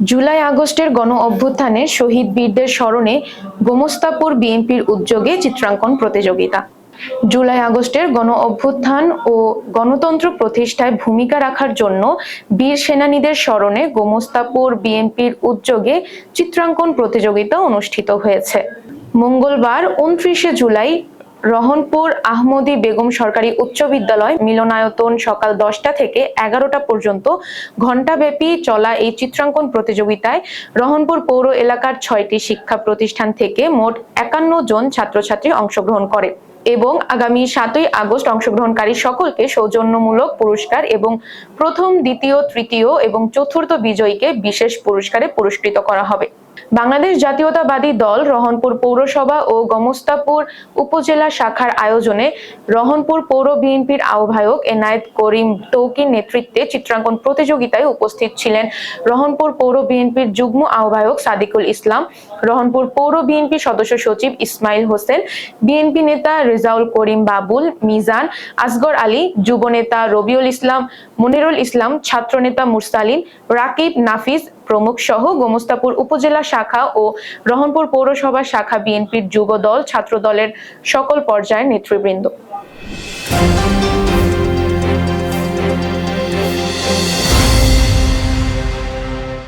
জুলাই আগস্টের গণ অভ্যুত্থানে শহীদ বীরদের স্মরণে গোমস্তাপুর বিএনপির উদ্যোগে চিত্রাঙ্কন প্রতিযোগিতা। জুলাই আগস্টের গণ অভ্যুত্থান ও গণতন্ত্র প্রতিষ্ঠায় ভূমিকা রাখার জন্য বীর সেনানীদের স্মরণে গোমস্তাপুর বিএনপির উদ্যোগে চিত্রাঙ্কন প্রতিযোগিতা অনুষ্ঠিত হয়েছে। মঙ্গলবার, উনত্রিশে জুলাই রহনপুর আহমদি বেগম সরকারি উচ্চ বিদ্যালয় মিলনায়তন সকাল দশটা থেকে এগারোটা পর্যন্ত ঘণ্টাব্যাপী চলা এই চিত্রাঙ্কন প্রতিযোগিতায় রহনপুর পৌর এলাকার ছয়টি শিক্ষা প্রতিষ্ঠান থেকে মোট একান্ন জন ছাত্রছাত্রী অংশগ্রহণ করে এবং আগামী সাতই আগস্ট অংশগ্রহণকারী সকলকে সৌজন্যমূলক পুরস্কার এবং প্রথম, দ্বিতীয়, তৃতীয় এবং চতুর্থ বিজয়ীকে বিশেষ পুরস্কারে পুরস্কৃত করা হবে। বাংলাদেশ জাতীয়তাবাদী দল রহনপুর পৌরসভা ও গমস্তাপুর উপজেলা শাখার আয়োজনে রহনপুর পৌর বিএনপির আহ্বায়ক এনায়েত করিম তৌকির নেতৃত্বে চিত্রাঙ্কন প্রতিযোগিতায় উপস্থিত ছিলেন রহনপুর পৌর বিএনপির যুগ্ম আহ্বায়ক সাদিকুল ইসলাম, রহনপুর পৌর বিএনপি সদস্য সচিব ইসমাইল হোসেন, বিএনপি নেতা রেজাউল করিম বাবুল, মিজান আসগর আলী, যুব নেতা রবিউল ইসলাম, মনিরুল ইসলাম ছাত্রনেতা মুরসালিন, রাকিব নাফিজ প্রমুখ সহ গোমস্তাপুর উপজেলা শাখা ও রহনপুর পৌরসভা শাখা বিএনপির যুব দল ছাত্র দলের সকল পর্যায়ের নেতৃবৃন্দ।